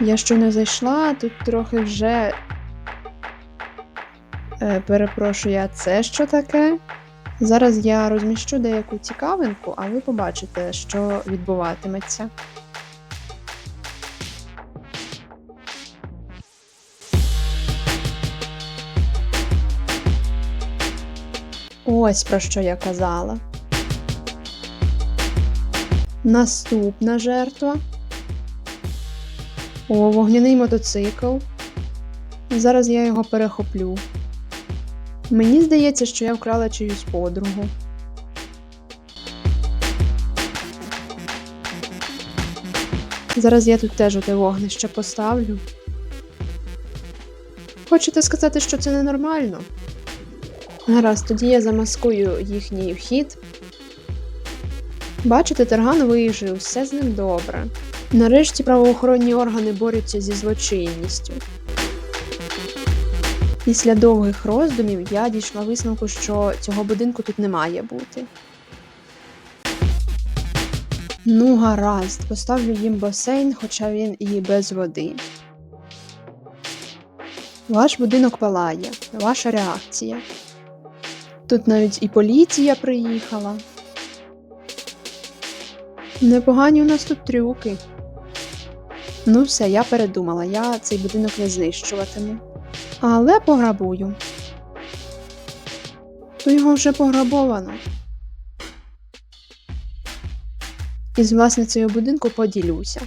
Я щойно зайшла, тут трохи вже. Е, перепрошую, а це що таке? Зараз я розміщу деяку цікавинку, а ви побачите, що відбуватиметься. Ось про що я казала. Наступна жертва. О, вогняний мотоцикл. Зараз я його перехоплю. Мені здається, що я вкрала чиюсь подругу. Зараз я тут теж оте вогнище поставлю. Хочете сказати, що це ненормально? Гаразд, тоді я замаскую їхній вхід. Бачите, Тарган вижив, все з ним добре. Нарешті правоохоронні органи борються зі злочинністю. Після довгих роздумів я дійшла висновку, що цього будинку тут не має бути. Ну, гаразд, поставлю їм басейн, хоча він і без води. Ваш будинок палає, ваша реакція. Тут навіть і поліція приїхала. Непогані у нас тут трюки. Ну, все, я передумала, я цей будинок не знищуватиму. Але пограбую. То його вже пограбовано. І з власницею будинку поділюся.